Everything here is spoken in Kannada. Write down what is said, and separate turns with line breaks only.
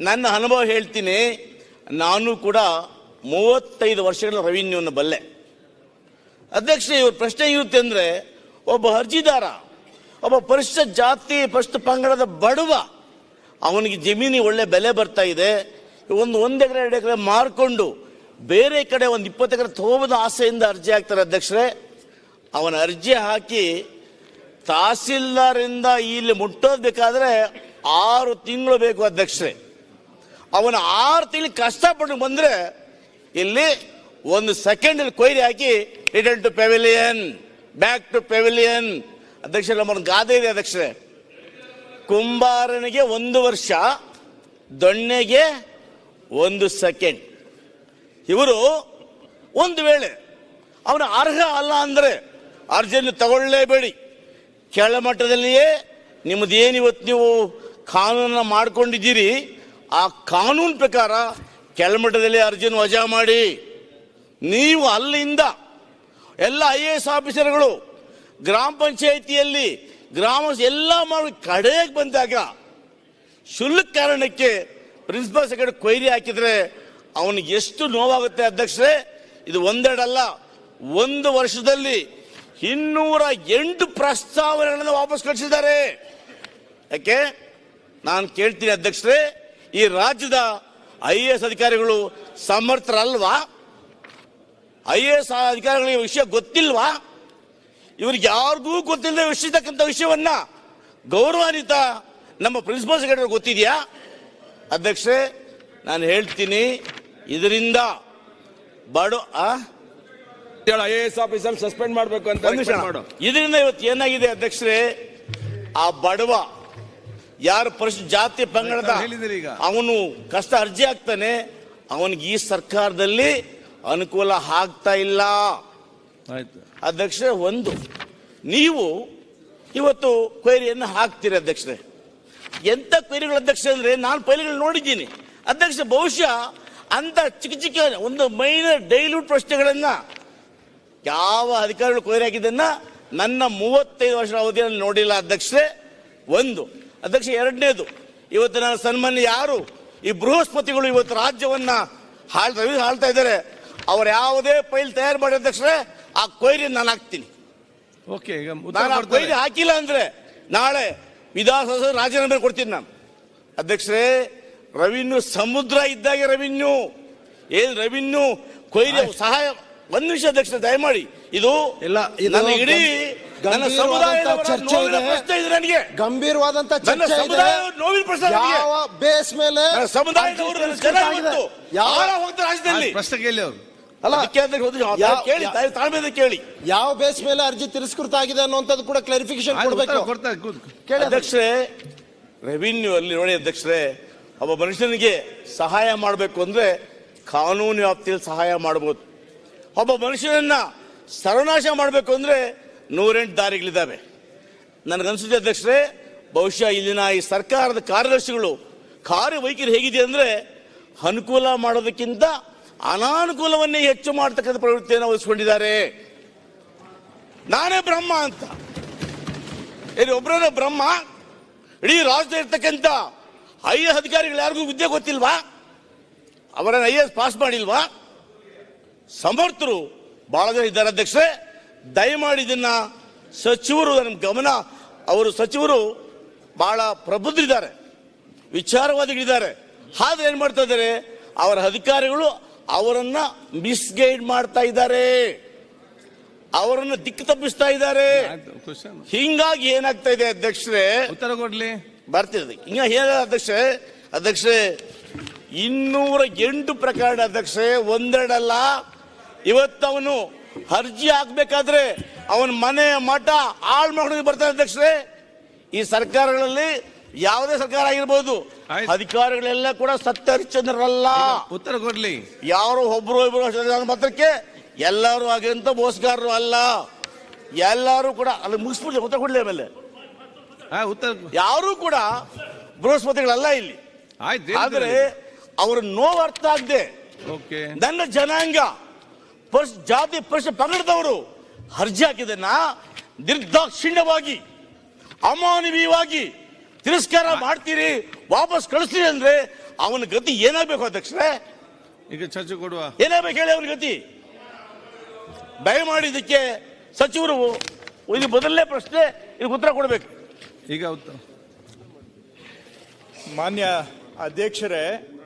ನನ್ನ ಅನುಭವ ಹೇಳ್ತೀನಿ. ನಾನು ಕೂಡ ಮೂವತ್ತೈದು ವರ್ಷಗಳ ರೆವಿನ್ಯೂನ ಬಲ್ಲೆ. ಅಧ್ಯಕ್ಷ ಇವ್ರ ಪ್ರಶ್ನೆ ಇರುತ್ತೆ ಅಂದ್ರೆ, ಒಬ್ಬ ಅರ್ಜಿದಾರ, ಒಬ್ಬ ಪರಿಶಿಷ್ಟ ಜಾತಿ ಪರಿಶಿಷ್ಟ ಪಂಗಡದ ಬಡವ, ಅವನಿಗೆ ಜಮೀನಿಗೆ ಒಳ್ಳೆ ಬೆಲೆ ಬರ್ತಾ ಇದೆ. ಒಂದು ಒಂದು ಎಕರೆ, ಎರಡು ಎಕರೆ ಮಾರ್ಕೊಂಡು ಬೇರೆ ಕಡೆ ಒಂದು ಇಪ್ಪತ್ತು ಎಕರೆ ತಗೋಬೋದ ಆಸೆಯಿಂದ ಅರ್ಜಿ ಹಾಕ್ತಾರೆ ಅಧ್ಯಕ್ಷರೇ. ಅವನ ಅರ್ಜಿ ಹಾಕಿ ತಹಸೀಲ್ದಾರಿಂದ ಇಲ್ಲಿ ಮುಟ್ಟೋದು ಬೇಕಾದ್ರೆ ಆರು ತಿಂಗಳು ಬೇಕು ಅಧ್ಯಕ್ಷರೇ. ಅವನ ಆರು ತಿಂಗಳು ಕಷ್ಟಪಟ್ಟು ಬಂದ್ರೆ ಇಲ್ಲಿ ಒಂದು ಸೆಕೆಂಡ್ ಕೊಯ್ರಿ ಹಾಕಿ return to pavilion back to pavilion ಅಧ್ಯಕ್ಷ ನಮ್ಮನ್ನು ಗಾದೆ ಇದೆ ಅಧ್ಯಕ್ಷರೇ. ಕುಂಬಾರನಿಗೆ ಒಂದು ವರ್ಷ, ದೊಣ್ಣೆಗೆ ಒಂದು ಸೆಕೆಂಡ್. ಇವರು ಒಂದು ವೇಳೆ ಅವನ ಅರ್ಹ ಅಲ್ಲ ಅಂದ್ರೆ ಅರ್ಜಿಯನ್ನು ತಗೊಳ್ಳೇಬೇಡಿ. ಕೆಳಮಟ್ಟದಲ್ಲಿಯೇ ನಿಮ್ಮದೇನು ಇವತ್ತು ನೀವು ಕಾನೂನನ್ನು ಮಾಡ್ಕೊಂಡಿದ್ದೀರಿ ಆ ಕಾನೂನು ಪ್ರಕಾರ ಕೆಳಮಟ್ಟದಲ್ಲಿ ಅರ್ಜಿನ ವಜಾ ಮಾಡಿ, ನೀವು ಅಲ್ಲಿಂದ ಎಲ್ಲ ಐ ಎ ಎಸ್ ಆಫೀಸರ್ಗಳು, ಗ್ರಾಮ ಪಂಚಾಯಿತಿಯಲ್ಲಿ, ಗ್ರಾಮ ಎಲ್ಲ ಮಾಡಿ ಕಡೆಗೆ ಬಂದಾಗ ಶುಲ್ಕ ಕಾರಣಕ್ಕೆ ಪ್ರಿನ್ಸಿಪಾಲ್ ಸೆಕ್ರೆಟರಿ ಕೊಯ್ರಿ ಹಾಕಿದ್ರೆ ಅವನಿಗೆ ಎಷ್ಟು ನೋವಾಗುತ್ತೆ ಅಧ್ಯಕ್ಷರೇ, ಇದು ಒಂದೆರಡಲ್ಲ, ಒಂದು ವರ್ಷದಲ್ಲಿ ಇನ್ನೂರ ಎಂಟು ಪ್ರಸ್ತಾವನೆಗಳನ್ನು ವಾಪಸ್ ಕಳಿಸಿದ್ದಾರೆ. ಯಾಕೆ? ನಾನು ಕೇಳ್ತೀನಿ ಅಧ್ಯಕ್ಷರೇ ಈ ರಾಜ್ಯದ ಐ ಎ ಎಸ್ ಅಧಿಕಾರಿಗಳು ಸಮರ್ಥರಲ್ವಾ? ಐ ಎ ಎಸ್ ಅಧಿಕಾರಿಗಳಿಗೆ ಈ ವಿಷಯ ಗೊತ್ತಿಲ್ವಾ? ಇವ್ರಿಗೆ ಯಾರಿಗೂ ಗೊತ್ತಿಲ್ಲದೆ ವಿಷಯತಕ್ಕಂಥ ವಿಷಯವನ್ನ ಗೌರವಾನ್ವಿತ ನಮ್ಮ ಪ್ರಿನ್ಸಿಪಲ್ ಸೆಕ್ರೆಟರಿ ಗೊತ್ತಿದೆಯಾ? ಅಧ್ಯಕ್ಷರೇ ನಾನು ಹೇಳ್ತೀನಿ ಇದರಿಂದ ಬಡ
I A S officer suspend ಮಾಡಬೇಕು ಅಂತ
ಇದರಿಂದ ಇವತ್ತು ಏನಾಗಿದೆ ಅಧ್ಯಕ್ಷರೇ ಆ ಬಡವ ಯಾರು ಪರಿಶಿಷ್ಟ ಜಾತಿ ಪಂಗಡದ ಅವನು ಕಷ್ಟ ಅರ್ಜಿ ಹಾಕ್ತಾನೆ ಅವನಿಗೆ ಈ ಸರ್ಕಾರದಲ್ಲಿ ಅನುಕೂಲ ಆಗ್ತಾ ಇಲ್ಲ.
ಅಧ್ಯಕ್ಷ
ಅಧ್ಯಕ್ಷರೇ ಒಂದು ನೀವು ಇವತ್ತು ಕ್ವೈರಿಯನ್ನು ಹಾಕ್ತೀರಿ ಅಧ್ಯಕ್ಷರೇ. ಎಂತ ಕ್ವೈರಿಗಳು ಅಧ್ಯಕ್ಷ ಅಂದರೆ ನಾನು ಪೈಲಿಗಳು ನೋಡಿದ್ದೀನಿ. ಅಧ್ಯಕ್ಷ ಬಹುಶಃ ಅಂತ ಚಿಕ್ಕ ಚಿಕ್ಕ ಒಂದು ಮೈನರ್ ಡೈಲ್ಯೂಟ್ ಪ್ರಶ್ನೆಗಳನ್ನ ಯಾವ ಅಧಿಕಾರಿಗಳು ಕೊಯ್ರಿ ಹಾಕಿದ್ದನ್ನ ನನ್ನ ಮೂವತ್ತೈದು ವರ್ಷದ ಅವಧಿಯಲ್ಲಿ ನೋಡಿಲ್ಲ ಅಧ್ಯಕ್ಷರೇ. ಒಂದು ಅಧ್ಯಕ್ಷ ಎರಡನೇದು ಇವತ್ತು ನನ್ನ ಸನ್ಮಾನ್ಯ ಯಾರು? ಈ ಬೃಹಸ್ಪತಿಗಳು ಇವತ್ತು ರಾಜ್ಯವನ್ನ ಹಾಳ್ತಾ ಆಳ್ತಾ ಇದ್ದಾರೆ. ಅವ್ರು ಯಾವುದೇ ಫೈಲ್ ತಯಾರು ಮಾಡಿ ಅಧ್ಯಕ್ಷರೇ ಆ ಕೊಯ್ರಿ ನಾನು ಹಾಕ್ತೀನಿ.
ಓಕೆ ಈಗ
ನಾನು ಆ ಕೊಯ್ರಿ ಹಾಕಿಲ್ಲ ಅಂದ್ರೆ ನಾಳೆ ವಿಧಾನಸೌಧ ರಾಜೀನಾಮೆ ಕೊಡ್ತೀನಿ ನಾನು. ಅಧ್ಯಕ್ಷರೇ ರೆವಿನ್ಯೂ ಸಮುದ್ರ ಇದ್ದಾಗೆ ರೆವಿನ್ಯೂ ಏನು ರೆವಿನ್ಯೂ ಕೊಯ್ಲಿ ಸಹಾಯ ಒಂದು ನಿಮಿಷ ಅಧ್ಯಕ್ಷ ದಯಮಾಡಿ. ಇದು
ಇಲ್ಲ,
ಇಡೀ ನನ್ನ
ಗಂಭೀರವಾದಂತ
ಸಮುದಾಯದ
ಚರ್ಚೆ ಇದೆ.
ಪ್ರಶ್ನೆ ಇದೆ ನನಗೆ.
ಗಂಭೀರವಾದಂತ
ನನ್ನ
ಚರ್ಚೆ ಇದೆ.
ಸಮುದಾಯ ನೋವಿನ ಪ್ರಶ್ನೆ ನನಗೆ.
ಯಾವ ಬೇಸ್ ಮೇಲೆ
ನನ್ನ ಸಮುದಾಯದವರು ನನ್ನ ಜನ? ಇವತ್ತು
ಯಾವ
ಹಾಳ ಹೋಗ್ತಾರೆ ರಾಜ್ಯದಲ್ಲಿ.
ಪ್ರಶ್ನೆ ಕೇಳಿ ಅವರು.
ಅಲ್ಲ
ಅದಕ್ಕೆ ಅಧ್ಯಕ್ಷ ಒಂದು
ಯಾವ-
ಕೇಳಿ ತಾಯಿ- ತಾಳ್ಮೆಯಿಂದ ಕೇಳಿ.
ಯಾವ ಬೇಸ್ ಮೇಲೆ ಅರ್ಜಿ ತಿರಸ್ಕೃತ ಆಗಿದೆ ಅನ್ನುವಂಥದ್ದು ಕೂಡ ಕ್ಲಾರಿಫಿಕೇಶನ್ ಕೊಡಬೇಕು.
ಕೊಡ್ತಾರೆ
ಕೇಳಿ ಅದನ್ನ.
ಅಧ್ಯಕ್ಷರೇ ರೆವಿನ್ಯೂ ಅಲ್ಲಿ ನೋಡಿ ಅಧ್ಯಕ್ಷರೇ ಒಬ್ಬ ಮನುಷ್ಯನಿಗೆ ಸಹಾಯ ಮಾಡಬೇಕು ಅಂದ್ರೆ ಕಾನೂನು ವ್ಯಾಪ್ತಿಯಲ್ಲಿ ಸಹಾಯ ಮಾಡಬಹುದು ಒಬ್ಬ ಮನುಷ್ಯನನ್ನ ಸರ್ವನಾಶ ಮಾಡಬೇಕು ಅಂದ್ರೆ ನೂರೆಂಟು ದಾರಿಗಳಿದ್ದಾವೆ. ನನಗನ್ಸುತ್ತೆ ಅಧ್ಯಕ್ಷರೇ, ಬಹುಶಃ ಇಲ್ಲಿನ ಈ ಸರ್ಕಾರದ ಕಾರ್ಯದರ್ಶಿಗಳು ಕಾರ್ಯವೈಖರಿ ಹೇಗಿದೆ ಅಂದರೆ ಅನುಕೂಲ ಮಾಡೋದಕ್ಕಿಂತ ಅನಾನುಕೂಲವನ್ನೇ ಹೆಚ್ಚು ಮಾಡತಕ್ಕಂಥ ಪ್ರವೃತ್ತಿಯನ್ನು ವಹಿಸ್ಕೊಂಡಿದ್ದಾರೆ. ನಾನೇ ಬ್ರಹ್ಮ ಅಂತ. ಇಲ್ಲಿ ಒಬ್ಬರೇ ಬ್ರಹ್ಮ, ಇಡೀ ರಾಜ್ಯದಲ್ಲಿ ಇರ್ತಕ್ಕಂಥ ಐ ಎಸ್ ಅಧಿಕಾರಿಗಳು ಯಾರಿಗೂ ವಿದ್ಯೆ ಗೊತ್ತಿಲ್ವಾ? ಅವರನ್ನು ಐ ಎಸ್ ಪಾಸ್ ಮಾಡಿಲ್ವಾ? ಸಮರ್ಥರು ಬಹಳ ಜನ ಇದ್ದಾರೆ ಅಧ್ಯಕ್ಷರೇ. ದಯಮಾಡಿ ಇದನ್ನ ಸಚಿವರು ನಮ್ಮ ಗಮನ ಅವರು ಸಚಿವರು ಬಹಳ ಪ್ರಬುದ್ಧರಿದ್ದಾರೆ ವಿಚಾರವಾದಿಗಳಿದ್ದಾರೆ. ಆದ್ರೆ ಏನ್ ಮಾಡ್ತಾ ಇದ್ದಾರೆ? ಅವರ ಅಧಿಕಾರಿಗಳು ಅವರನ್ನ ಮಿಸ್ಗೈಡ್ ಮಾಡ್ತಾ ಇದ್ದಾರೆ. ಅವರನ್ನು ದಿಕ್ಕು ತಪ್ಪಿಸ್ತಾ ಇದ್ದಾರೆ. ಹಿಂಗಾಗಿ ಏನಾಗ್ತಾ ಇದೆ ಅಧ್ಯಕ್ಷರೇ?
ಉತ್ತರ ಕೊಡ್ಲಿ.
ಬರ್ತಿದೆ ಹಿಂಗ ಹೇಳ ಅಧ್ಯಕ್ಷೆ ಅಧ್ಯಕ್ಷೆ ಇನ್ನೂರ ಎಂಟು ಪ್ರಕರಣ ಅಧ್ಯಕ್ಷೆ ಒಂದೆರಡಲ್ಲ. ಇವತ್ತವನು ಅರ್ಜಿ ಹಾಕ್ಬೇಕಾದ್ರೆ ಅವನ ಮನೆ ಮಠ ಹಾಳು ಮಾಡೋದಕ್ಕೆ ಬರ್ತಾನೆ ಅಧ್ಯಕ್ಷರೇ. ಈ ಸರ್ಕಾರಗಳಲ್ಲಿ ಯಾವುದೇ ಸರ್ಕಾರ ಆಗಿರ್ಬೋದು
ಆಯ್ತು.
ಅಧಿಕಾರಿಗಳೆಲ್ಲ ಕೂಡ ಸತ್ಯ ಹರಿಶ್ಚಂದ್ರರಲ್ಲ
ಉತ್ತರ ಕೊಡ್ಲಿ.
ಯಾರು ಒಬ್ರು ಇಬ್ರು ಮಾತ್ರಕ್ಕೆ ಎಲ್ಲರೂ ಹಾಗೆಂತ ಮೋಸಗಾರರು ಅಲ್ಲ. ಎಲ್ಲರೂ ಕೂಡ ಅಲ್ಲಿ ಮುಗಿಸ್ಬಿಡ್ಲಿ ಉತ್ತರ ಕೊಡ್ಲಿ ಆಮೇಲೆ.
ಹಾ ಉತ್ತರ
ಯಾರು ಕೂಡ ಬೃಹಸ್ಪತಿಗಳಲ್ಲ ಇಲ್ಲಿ.
ಆಯ್ತು
ಆದ್ರೆ ಅವರ ನೋವು ಅರ್ಥ ಆಗದೆ
ಓಕೆ
ನನ್ನ ಜನಾಂಗ ಪರ್ಸ್ ಜಾತಿ ಪರ್ಷ ಕನ್ನಡದವರು ಅರ್ಜಿ ಹಾಕಿದನ್ನ ನಿರ್ದಾಕ್ಷಿಣ್ಯವಾಗಿ ಅಮಾನವೀಯವಾಗಿ ತಿರಸ್ಕಾರ ಮಾಡ್ತೀರಿ ವಾಪಸ್ ಕಳಿಸ್ತೀರಿ ಅಂದ್ರೆ ಅವನ ಗತಿ ಏನಾಗಬೇಕು ಅಧ್ಯಕ್ಷರೇ?
ಈಗ ಚರ್ಚೆ ಕೊಡುವ.
ಏನಾಗಬೇಕು ಹೇಳಿ ಅವನ ಗತಿ? ದಯಮಾಡಿ ಇದಕ್ಕೆ ಸಚಿವರು ಇದು ಮೊದಲನೇ ಪ್ರಶ್ನೆ ಇದಕ್ಕೆ ಉತ್ತರ ಕೊಡಬೇಕು.
ಈಗ ಉತ್ತರ.
ಮಾನ್ಯ ಅಧ್ಯಕ್ಷರೇ